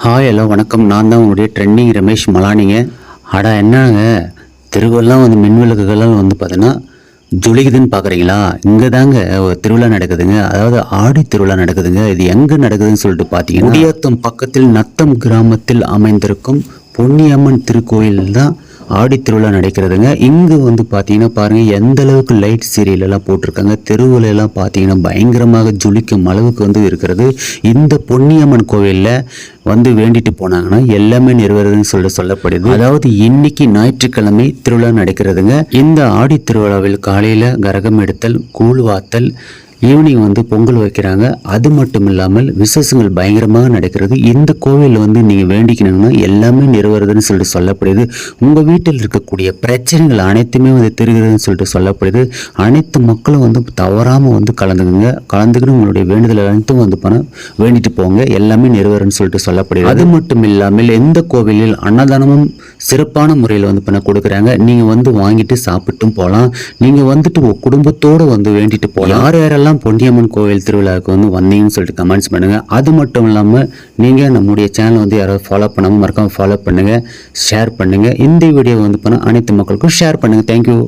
Hi hello வணக்கம். நான் தான் உங்களுடைய ட்ரெண்டிங் ரமேஷ் மலானிங்க. அடா என்னங்க? தெருவெல்லாம் வந்து மின் விளக்குகள்லாம் வந்து பார்த்தீங்கன்னா ஜொலிக்குதுன்னு பார்க்குறீங்களா இங்கே தாங்க ஒரு திருவிழா நடக்குதுங்க. அதாவது ஆடி திருவிழா நடக்குதுங்க. இது எங்கே நடக்குதுன்னு சொல்லிட்டு பார்த்தீங்கன்னா குடியாத்தம் பக்கத்தில் நத்தம் கிராமத்தில் அமைந்திருக்கும் பொன்னியம்மன் திருக்கோயில் தான் ஆடித்திருவிழா நடக்கிறதுங்க. இங்கே வந்து பார்த்தீங்கன்னா பாருங்கள் எந்த அளவுக்கு லைட் சீரியலெல்லாம் போட்டிருக்காங்க தெருவில் எல்லாம் பார்த்தீங்கன்னா பயங்கரமாக ஜொலிக்கும் அளவுக்கு வந்து இருக்கிறது. இந்த பொன்னியம்மன் கோவிலில் வந்து வேண்டிட்டு போனாங்கன்னா எல்லாமே நிறைவேறுதுன்னு சொல்லிட்டு சொல்லப்படுது. அதாவது இன்னைக்கு ஞாயிற்றுக்கிழமை திருவிழா நடக்கிறதுங்க. இந்த ஆடி திருவிழாவில் காலையில் கரகம் எடுத்தல் கூழ் வாத்தல் ஈவினிங் வந்து பொங்கல் வைக்கிறாங்க. அது மட்டும் இல்லாமல் விசேஷங்கள் பயங்கரமாக நடக்கிறது. இந்த கோவிலில் வந்து நீங்கள் வேண்டிக்கணும்னா எல்லாமே நிறைவேறுதுன்னு சொல்லிட்டு சொல்லப்படுது. உங்கள் வீட்டில் இருக்கக்கூடிய பிரச்சனைகள் அனைத்துமே வந்து தெரிகிறதுன்னு சொல்லிட்டு சொல்லப்படுது. அனைத்து மக்களும் வந்து தவறாமல் வந்து கலந்துக்குங்க. கலந்துக்கிட்டு உங்களுடைய வேண்டுதல் அனைத்தும் வந்து பணம் வேண்டிட்டு போங்க. எல்லாமே நிறைவேறும்னு சொல்லிட்டு சொல்லப்படுது. அது மட்டும் இல்லாமல் எந்த கோவிலில் அன்னதானமும் சிறப்பான முறையில் வந்து பண்ண கொடுக்குறாங்க. நீங்கள் வந்து வாங்கிட்டு சாப்பிட்டும் போகலாம் நீங்கள் வந்துட்டு குடும்பத்தோடு வந்து வேண்டிட்டு போகலாம் யார் யாரெல்லாம் பொன்னியம்மன் கோவில் திருவிழாவுக்கு வந்து வந்தீங்கன்னு சொல்லிட்டு கமெண்ட்ஸ் பண்ணுங்கள் அது மட்டும் இல்லாமல் நீங்கள் நம்முடைய சேனலை வந்து யாராவது ஃபாலோ பண்ணாமல் மறக்காமல் ஃபாலோ பண்ணுங்கள் ஷேர் பண்ணுங்கள் இந்த வீடியோ வந்து பண்ண அனைத்து மக்களுக்கும் ஷேர் பண்ணுங்கள் தேங்க்யூ